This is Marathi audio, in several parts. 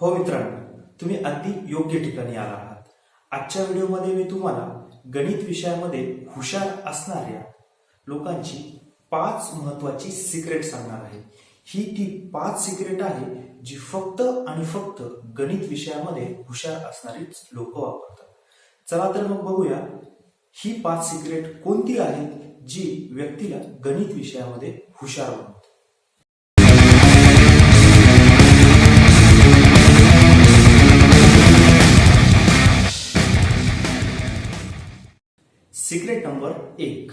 हो मित्रांनो तुम्ही अगदी योग्य ठिकाणी आला आहात. आजच्या व्हिडिओमध्ये मी तुम्हाला गणित विषयामध्ये हुशार असणाऱ्या लोकांची पाच महत्वाची सिक्रेट सांगणार आहे. ही ती पाच सिक्रेट आहे जी फक्त आणि फक्त गणित विषयामध्ये हुशार असणारीच लोक वापरतात. चला तर मग बघूया ही पाच सिक्रेट कोणती आहेत जी व्यक्तीला गणित विषयामध्ये हुशार बनतात नंबर एक.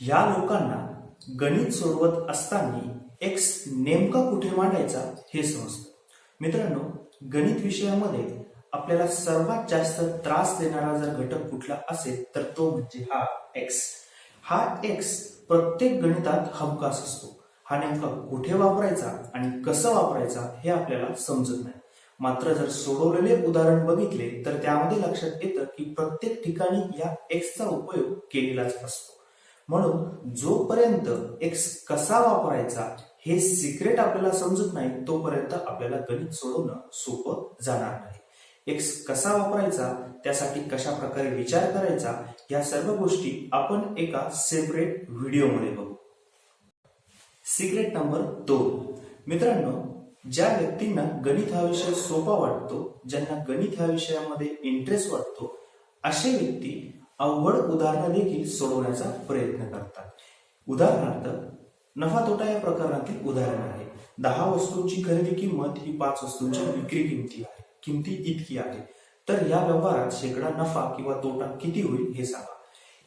या लोकांना गणित सोडवत असताना एक्स नेमका कुठे मांडायचा हे समजतं. मित्रांनो गणित विषयामध्ये आपल्याला सर्वात जास्त त्रास देणारा जर घटक कुठला असेल तर तो म्हणजे हा एक्स हा एक्स प्रत्येक गणितात हमखास असतो. हा नेमका कुठे वापरायचा आणि कसं वापरायचा हे आपल्याला समजत नाही. मात्र जर सोडवलेले उदाहरण बघितले तर त्यामध्ये लक्षात येतं की प्रत्येक ठिकाणी या एक्सचा उपयोग केलेलाच असतो. म्हणून जोपर्यंत एक्स कसा वापरायचा हे सिक्रेट आपल्याला समजत नाही तोपर्यंत आपल्याला गणित सोडवणं सोपं जाणार नाही. एक्स कसा वापरायचा त्यासाठी कशा प्रकारे विचार करायचा या सर्व गोष्टी आपण एका सेपरेट व्हिडिओमध्ये बघू. सिक्रेट नंबर दोन. मित्रांनो ज्या व्यक्तींना गणित हा विषय सोपा वाटतो ज्यांना गणित ह्या विषयामध्ये इंटरेस्ट वाटतो असे व्यक्ती अवघड उदाहरणं देखील सोडवण्याचा प्रयत्न करतात. उदाहरणार्थ नफा तोटा या प्रकरणातील उदाहरण आहे. दहा वस्तूंची खरेदी किंमत ही पाच वस्तूंच्या विक्री किमती आहे. किमती इतकी आहे. तर या व्यवहारात शेकडा नफा किंवा तोटा किती होईल हे सांगा.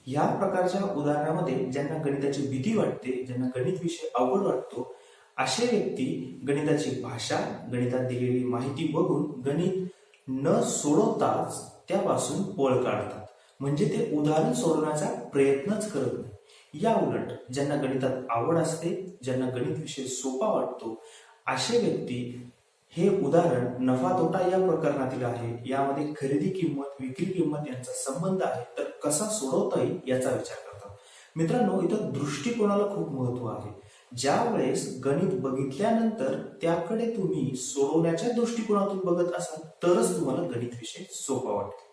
या प्रकारच्या उदाहरणामध्ये ज्यांना गणिताची भीती वाटते ज्यांना गणित विषय अवघड वाटतो असे व्यक्ती गणिताची भाषा गणितात दिलेली माहिती बघून गणित न सोडवताच त्यापासून पळ काढतात. म्हणजे ते उदाहरण सोडवण्याचा प्रयत्नच करत नाही. या उलट ज्यांना गणितात आवड असते ज्यांना गणित विषय सोपा वाटतो असे व्यक्ती हे उदाहरण नफा तोटा या प्रकरणातील आहे. यामध्ये खरेदी किंमत विक्री किंमत यांचा संबंध आहे. तर कसा सोडवता येईल याचा विचार करतात. मित्रांनो इथं दृष्टिकोनाला खूप महत्त्व आहे. ज्या वेळेस गणित बघितल्यानंतर त्याकडे तुम्ही सोडवण्याच्या दृष्टिकोनातून बघत असाल तरच तुम्हाला गणित विषय सोपा वाटेल.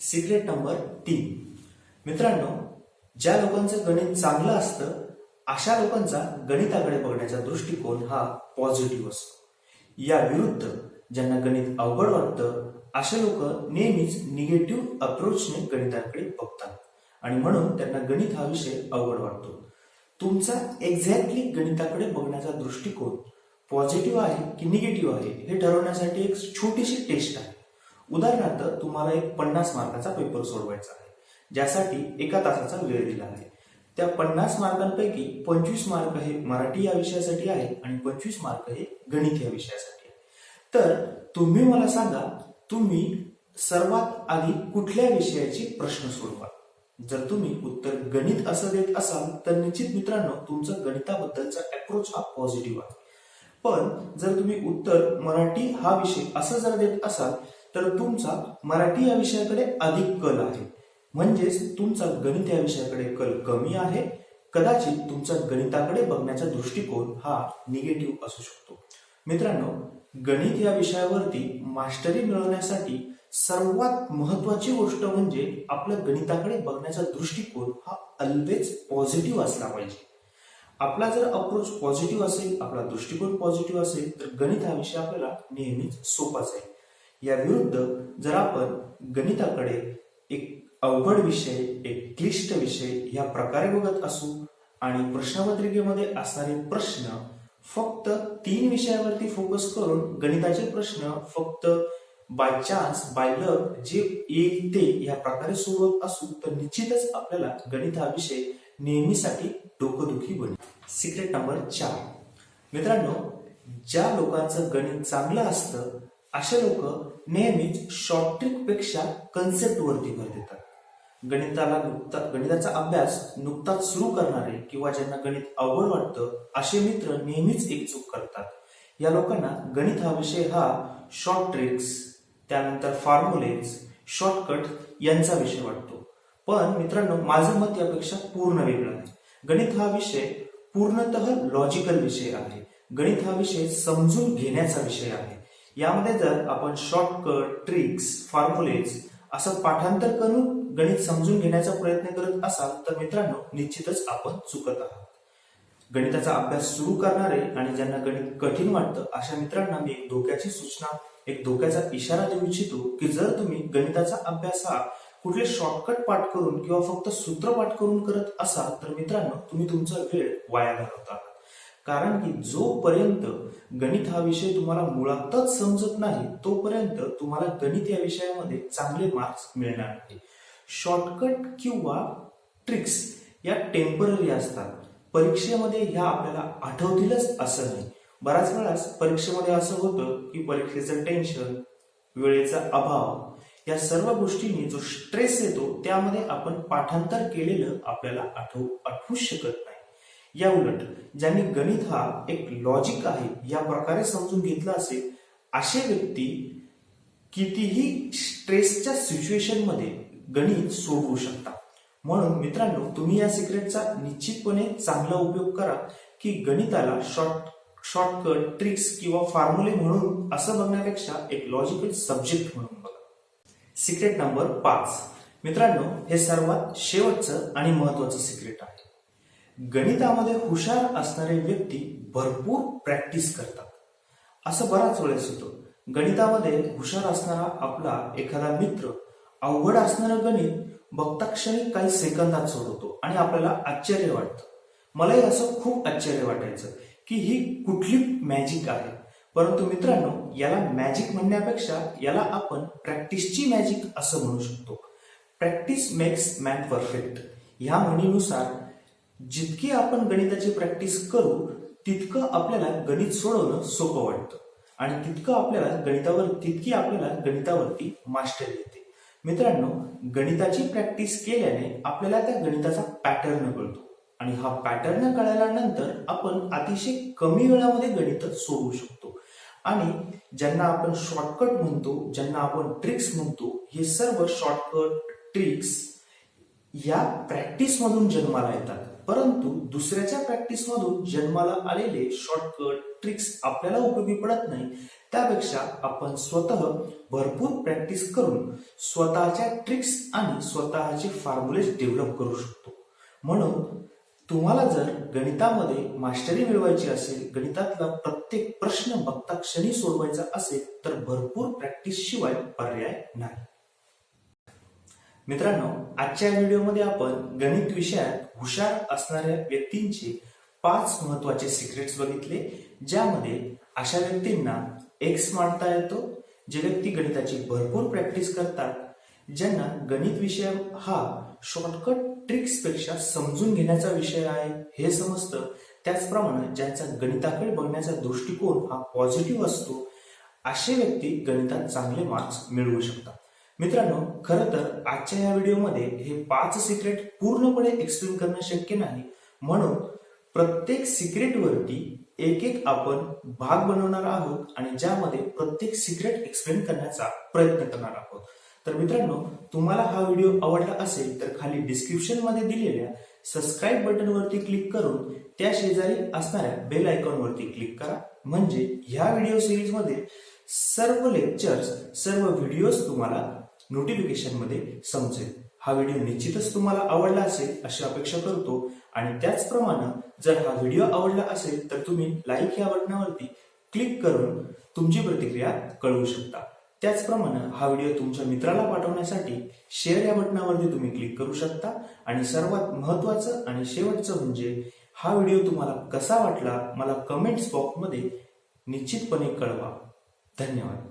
सिक्रेट नंबर तीन. मित्रांनो ज्या लोकांचं गणित चांगलं असतं अशा लोकांचा गणिताकडे बघण्याचा दृष्टिकोन हा पॉझिटिव्ह असतो. या विरुद्ध ज्यांना गणित अवघड वाटतं असे लोक नेहमीच निगेटिव्ह अप्रोचने गणिताकडे बघतात. आणि म्हणून त्यांना गणित हा विषय अवघड वाटतो. तुमचा एक्झॅक्टली गणिताकडे बघण्याचा दृष्टिकोन पॉझिटिव्ह आहे की निगेटिव्ह आहे हे ठरवण्यासाठी एक छोटीशी टेस्ट आहे. उदाहरणार्थ तुम्हाला एक पन्नास मार्काचा पेपर सोडवायचा आहे ज्यासाठी एका तासाचा वेळ दिला आहे. त्या पन्नास मार्कांपैकी पंचवीस मार्क हे मराठी या विषयासाठी आहे आणि पंचवीस मार्क हे गणित या विषयासाठी आहे. तर तुम्ही मला सांगा तुम्ही सर्वात आधी कुठल्या विषयाची प्रश्न सोडवा? जर तुम्ही उत्तर गणित असं देत असाल तर निश्चित मित्रांनो तुमचं गणिताबद्दलचा अप्रोच हा पॉझिटिव्ह आहे. पण जर तुम्ही उत्तर मराठी हा विषय असं जर देत असाल तर तुमचा मराठी या विषयाकडे अधिक कल आहे. म्हणजेच तुमचा गणित या विषयाकडे कल कमी आहे. कदाचित तुमचा गणिताकडे बघण्याचा दृष्टिकोन हा निगेटिव्ह असू शकतो. मित्रांनो गणित या विषयावरती मास्टरी मिळवण्यासाठी सर्वात महत्वाची गोष्ट म्हणजे आपल्या गणिताकडे बघण्याचा दृष्टिकोन हा अल्वेज पॉझिटिव्ह असला पाहिजे. आपला जर अप्रोच पॉझिटिव्ह असेल आपला दृष्टिकोन पॉझिटिव्ह असेल तर गणित हा विषय आपल्याला नेहमीच सोपा जाईल या विरुद्ध जर आपण गणिताकडे एक अवघड विषय एक क्लिष्ट विषय या प्रकारे बघत असू आणि प्रश्नपत्रिकेमध्ये असणारे प्रश्न फक्त तीन विषयावरती फोकस करून गणिताचे प्रश्न फक्त बाय चान्स बाय लक जे येईल ते या प्रकारे सोडवत असू तर निश्चितच आपल्याला गणित हा विषय नेहमीसाठी डोकंदुखी बनेल. सिक्रेट नंबर चार. मित्रांनो ज्या लोकांचं गणित चांगलं असतं असे लोक नेहमीच शॉर्ट ट्रिकपेक्षा कन्सेप्ट वरती भर देतात. गणिताला नुकता गणिताचा अभ्यास नुकताच सुरू करणारे किंवा ज्यांना गणित अवघड वाटतं असे मित्र नेहमीच एक चूक करतात. या लोकांना गणित हा विषय हा शॉर्ट ट्रिक्स त्यानंतर फॉर्म्युलेज शॉर्टकट यांचा विषय वाटतो. पण मित्रांनो माझं मत यापेक्षा पूर्ण वेगळं आहे. गणित हा विषय पूर्णतः लॉजिकल विषय आहे. गणित हा विषय समजून घेण्याचा विषय आहे. यामध्ये जर आपण शॉर्टकट ट्रिक्स फॉर्म्युलेज असं पाठांतर करून गणित समजून घेण्याचा प्रयत्न करत असाल तर मित्रांनो निश्चितच आपण चुकत आहात. गणिताचा अभ्यास सुरू करणारे आणि ज्यांना गणित कठीण वाटतं अशा मित्रांना मी एक धोक्याची सूचना एक धोक्याचा इशारा देऊ इच्छितो की जर तुम्ही गणिताचा अभ्यास हा कुठले शॉर्टकट पाठ करून किंवा फक्त सूत्र पाठ करून करत असाल तर मित्रांनो तुम्ही तुमचा वेळ वाया घालवता कारण की जोपर्यंत गणित हा विषय तुम्हाला मुळातच समजत नाही तोपर्यंत तुम्हाला गणित या विषयामध्ये चांगले मार्क्स मिळणार नाही. शॉर्टकट किंवा ट्रिक्स या टेंपररी असतात. परीक्षेमध्ये ह्या आपल्याला आठवतीलच असं नाही. बऱ्याच वेळास परीक्षेमध्ये असं होतं की परीक्षेचं टेन्शन वेळेचा अभाव या सर्व गोष्टींनी जो स्ट्रेस येतो त्यामध्ये आपण पाठांतर केलेलं आपल्याला आठवू आठवूच शकत नाही. या उलट ज्यांनी गणित हा एक लॉजिक आहे या प्रकारे समजून घेतला असेल असे व्यक्ती कितीही स्ट्रेसच्या सिच्युएशनमध्ये गणित सोडवू शकतात. म्हणून मित्रांनो तुम्ही या सिक्रेटचा निश्चितपणे चांगला उपयोग करा की गणिताला शॉर्ट शॉर्टकट ट्रिक्स किंवा फॉर्म्युले म्हणून असं बघण्यापेक्षा एक लॉजिकल सब्जेक्ट म्हणून बघा. सिक्रेट नंबर पाच. मित्रांनो हे सर्वात शेवटचं आणि महत्वाचं सिक्रेट आहे. गणितामध्ये हुशार असणारे व्यक्ती भरपूर प्रॅक्टिस करतात. असं बराच वेळेस होतं. गणितामध्ये हुशार असणारा आपला एखादा मित्र अवघड असणारं गणित बघता क्षणी काही सेकंदात सोडवतो आणि आपल्याला आश्चर्य वाटतं. मलाही असं खूप आश्चर्य वाटायचं की ही कुठली मॅजिक आहे. परंतु मित्रांनो याला मॅजिक म्हणण्यापेक्षा याला आपण प्रॅक्टिसची मॅजिक असं म्हणू शकतो. प्रॅक्टिस मेक्स मॅन परफेक्ट ह्या म्हणीनुसार जितकी आपण गणिताची प्रॅक्टिस करू तितकं आपल्याला गणित सोडवणं सोपं वाटतं. आणि तितकं आपल्याला गणितावर तितकी आपल्याला गणितावरती मास्टर येते. मित्रांनो गणिताची प्रॅक्टिस केल्याने आपल्याला त्या गणिताचा पॅटर्न कळतो. आणि हा पॅटर्न कळल्यानंतर आपण अतिशय कमी वेळामध्ये गणित सोडवू शकतो. आणि ज्यांना आपण शॉर्टकट म्हणतो ज्यांना आपण ट्रिक्स म्हणतो हे सर्व शॉर्टकट ट्रिक्स या प्रॅक्टिस मधून जन्माला येतात. परंतु दुसऱ्याच्या प्रॅक्टिस मधून जन्माला आलेले शॉर्टकट ट्रिक्स आपल्याला उपयोगी पडत नाही. त्यापेक्षा आपण स्वतः भरपूर प्रॅक्टिस करून स्वतःच्या ट्रिक्स आणि स्वतःचे फॉर्म्युलेज डेव्हलप करू शकतो. म्हणून तुम्हाला जर गणितामध्ये मास्टरी मिळवायची असेल गणितातला प्रत्येक प्रश्न बघता क्षणी सोडवायचा असेल तर भरपूर प्रॅक्टिस शिवाय पर्याय नाही. मित्रांनो आजच्या व्हिडिओमध्ये आपण गणित विषयात हुशार असणाऱ्या व्यक्तींचे पाच महत्त्वाचे सिक्रेट्स बघितले ज्यामध्ये अशा व्यक्तींना एक्स मांडता येतो जे व्यक्ती गणिताची भरपूर प्रॅक्टिस करतात ज्यांना गणित विषय हा शॉर्टकट ट्रिक्सपेक्षा समजून घेण्याचा विषय आहे हे समजतं. त्याचप्रमाणे ज्यांचा गणिताकडे बघण्याचा दृष्टिकोन हा पॉझिटिव्ह असतो असे व्यक्ती गणितात चांगले मार्क्स मिळवू शकतात. मित्रांनो खरं तर आजच्या या व्हिडिओमध्ये हे पाच सिक्रेट पूर्णपणे एक्सप्लेन करणं शक्य नाही. म्हणून प्रत्येक सिक्रेटवरती एक एक आपण भाग बनवणार आहोत आणि ज्यामध्ये प्रत्येक सिक्रेट एक्सप्लेन करण्याचा प्रयत्न करणार आहोत. तर मित्रांनो तुम्हाला हा व्हिडिओ आवडला असेल तर खाली डिस्क्रिप्शनमध्ये दिलेल्या सबस्क्राईब बटन वरती क्लिक करून त्या शेजारी असणाऱ्या बेल आयकॉन वरती क्लिक करा. म्हणजे ह्या व्हिडिओ सिरीजमध्ये सर्व लेक्चर्स सर्व व्हिडिओज तुम्हाला नोटिफिकेशनमध्ये समजेल. हा व्हिडिओ निश्चितच तुम्हाला आवडला असेल अशी अपेक्षा करतो. आणि त्याचप्रमाणे जर हा व्हिडिओ आवडला असेल तर तुम्ही लाईक या बटनावरती क्लिक करून तुमची प्रतिक्रिया कळवू शकता. त्याचप्रमाणे हा व्हिडिओ तुमच्या मित्राला पाठवण्यासाठी शेअर या बटनावरती तुम्ही क्लिक करू शकता. आणि सर्वात महत्वाचं आणि शेवटचं म्हणजे हा व्हिडिओ तुम्हाला कसा वाटला मला कमेंट्स बॉक्समध्ये निश्चितपणे कळवा. धन्यवाद.